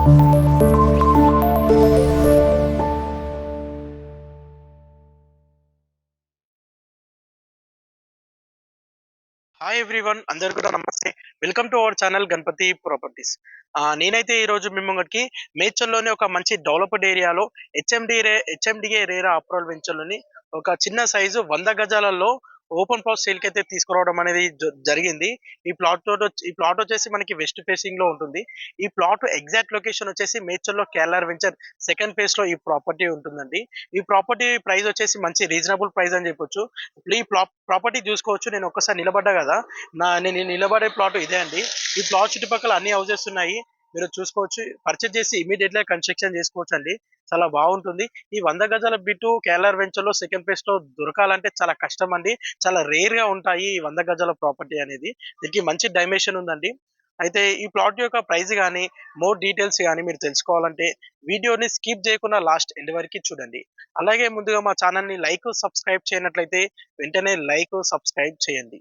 Hi everyone అందరు కూడా నమస్తే. Welcome to our channel Ganapati properties నేనైతే ఈ రోజు మీ మేడ్చల్లోని ఒక మంచి డెవలప్డ్ ఏరియాలో హెచ్ఎండి రే హెచ్ఎండిఏ రేరా అప్రూవల్ వెంచర్లోని ఒక చిన్న సైజు వంద గజాలలో ఓపెన్ ప్లాట్ సేల్కి అయితే తీసుకురావడం అనేది జ- జరిగింది. ఈ ప్లాట్ ఈ ప్లాట్ వచ్చేసి మనకి వెస్ట్ ఫేసింగ్లో ఉంటుంది. ఈ ప్లాట్ ఎగ్జాక్ట్ లొకేషన్ వచ్చేసి మేచర్లో కేరళ వెంచర్ సెకండ్ ఫేజ్లో ఈ ప్రాపర్టీ ఉంటుందండి. ఈ ప్రాపర్టీ ప్రైస్ వచ్చేసి మంచి రీజనబుల్ ప్రైస్ అని చెప్పొచ్చు. ఇప్పుడు ఈ ప్రాపర్టీ చూసుకోవచ్చు. నేను ఒక్కసారి నిలబడ్డా కదా. నా నేను నిలబడే ప్లాట్ ఇదే అండి. ఈ ప్లాట్ చుట్టుపక్కల అన్ని హౌసెస్ ఉన్నాయి. మీరు చూసుకోవచ్చు. పర్చేజ్ చేసి ఇమీడియట్గా కన్స్ట్రక్షన్ చేసుకోవచ్చు అండి చాలా బాగుంటుంది. ఈ వంద గజాల బిట్టు కేరళ వెంచర్లో సెకండ్ ఫేజ్లో దొరకాలంటే చాలా కష్టం అండి చాలా రేర్గా ఉంటాయి ఈ వంద గజాల ప్రాపర్టీ అనేది. దీనికి మంచి డైమెన్షన్ ఉందండి. అయితే ఈ ప్లాట్ యొక్క ప్రైస్ కానీ మోర్ డీటెయిల్స్ కానీ మీరు తెలుసుకోవాలంటే వీడియోని స్కిప్ చేయకుండా లాస్ట్ ఎండ్ వరకు చూడండి. అలాగే ముందుగా మా ఛానల్ని లైక్ సబ్స్క్రైబ్ చేయనట్లయితే వెంటనే లైక్ సబ్స్క్రైబ్ చేయండి.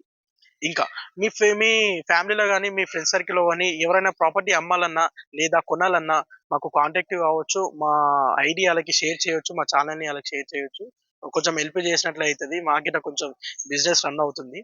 ఇంకా మీ ఫే- మీ ఫ్యామిలీలో కానీ మీ ఫ్రెండ్స్ సర్కిల్లో కానీ ఎవరైనా ప్రాపర్టీ అమ్మాలన్నా లేదా కొనాలన్నా మాకు కాంటాక్ట్ కావచ్చు మా ఐడి వాళ్ళకి షేర్ చేయొచ్చు మా ఛానల్ని వాళ్ళకి షేర్ చేయొచ్చు. కొంచెం హెల్ప్ చేసినట్లు అవుతుంది మాకిట కొంచెం బిజినెస్ రన్ అవుతుంది.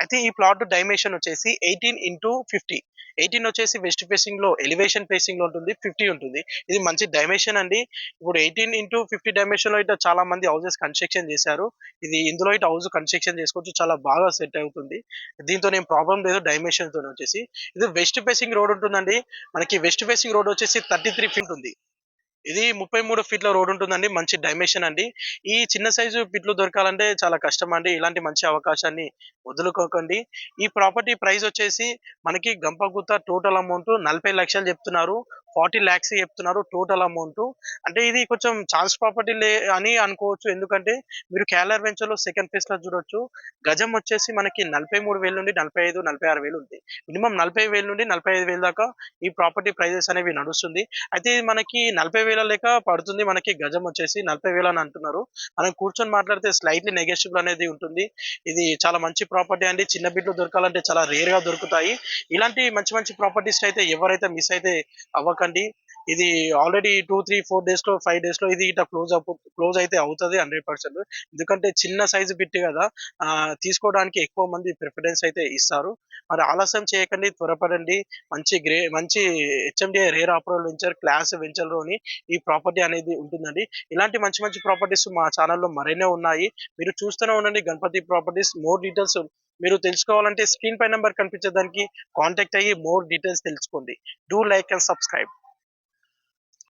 అయితే ఈ ప్లాట్ డైమెన్షన్ వచ్చేసి ఎయిటీన్ ఇంటూ ఫిఫ్టీ ఎయిటీన్ వచ్చేసి వెస్ట్ ఫేసింగ్లో ఎలివేషన్ ఫేసింగ్లో ఉంటుంది ఫిఫ్టీ ఉంటుంది. ఇది మంచి డైమెన్షన్ అండి. ఇప్పుడు ఎయిటీన్ ఇంటూ ఫిఫ్టీ డైమెన్షన్లో అయితే చాలా మంది హౌసెస్ కన్స్ట్రక్షన్ చేశారు. ఇది ఇందులో అయితే హౌస్ కన్స్ట్రక్షన్ చేసుకోవచ్చు. చాలా బాగా సెట్ అవుతుంది. దీంతో ఏం ప్రాబ్లం లేదు డైమెన్షన్తో వచ్చేసి. ఇది వెస్ట్ ఫేసింగ్ రోడ్ ఉంటుందండి. మనకి వెస్ట్ ఫేసింగ్ రోడ్ వచ్చేసి థర్టీ త్రీ ఫీట్ ఉంది. ఇది ముప్పై మూడు ఫీట్ల రోడ్ ఉంటుందండి మంచి డైమెన్షన్ అండి. ఈ చిన్న సైజు పిట్లు దొరకాలంటే చాలా కష్టం అండి ఇలాంటి మంచి అవకాశాన్ని వదులుకోకండి. ఈ ప్రాపర్టీ ప్రైస్ వచ్చేసి మనకి గంపగుత్త టోటల్ అమౌంట్ నలభై లక్షలు చెప్తున్నారు. ఫార్టీ ల్యాక్స్ చెప్తున్నారు టోటల్ అమౌంట్. అంటే ఇది కొంచెం ఛాన్స్ ప్రాపర్టీ లే అని అనుకోవచ్చు. ఎందుకంటే మీరు క్యాలర్ వెంచర్లో సెకండ్ ఫేజ్లో చూడొచ్చు. గజం వచ్చేసి మనకి నలభై మూడు వేలు నుండి నలభై ఐదు నలభై ఆరు వేలు ఉంది. మినిమం నలభై వేలు నుండి నలభై ఐదు వేల దాకా ఈ ప్రాపర్టీ ప్రైజెస్ అనేవి నడుస్తుంది. అయితే ఇది మనకి నలభై వేల లేక పడుతుంది మనకి గజం వచ్చేసి నలభై వేలు అని అంటున్నారు. మనం కూర్చొని మాట్లాడితే స్లైట్లీ నెగెటివ్ అనేది ఉంటుంది. ఇది చాలా మంచి ప్రాపర్టీ అండి. చిన్న బిడ్డలు దొరకాలంటే చాలా రేర్గా దొరుకుతాయి. ఇలాంటి మంచి మంచి ప్రాపర్టీస్ అయితే ఎవరైతే మిస్ అయితే అవ్వకండి. ఇది ఆల్రెడీ టూ త్రీ ఫోర్ డేస్లో ఫైవ్ డేస్లో ఇది ఇట్లా క్లోజ్ క్లోజ్ అయితే అవుతుంది హండ్రెడ్ పర్సెంట్ ఎందుకంటే చిన్న సైజు బిట్ కదా తీసుకోవడానికి ఎక్కువ మంది ప్రిఫరెన్స్ అయితే ఇస్తారు. మరి ఆలస్యం చేయకండి త్వరపడండి. మంచి గ్రే మంచి HMD RERA approval venture class వెంచర్లోని ఈ ప్రాపర్టీ అనేది ఉంటుందండి. ఇలాంటి మంచి మంచి ప్రాపర్టీస్ మా ఛానల్లో మరెన్నో ఉన్నాయి. మీరు చూస్తూనే ఉండండి గణపతి ప్రాపర్టీస్ మోర్ డీటెయిల్స్ మీరు తెలుసుకోవాలంటే స్క్రీన్ పై నెంబర్ కనిపించేదానికి కాంటాక్ట్ అయ్యి మోర్ డీటెయిల్స్ తెలుసుకోండి. Do like and subscribe.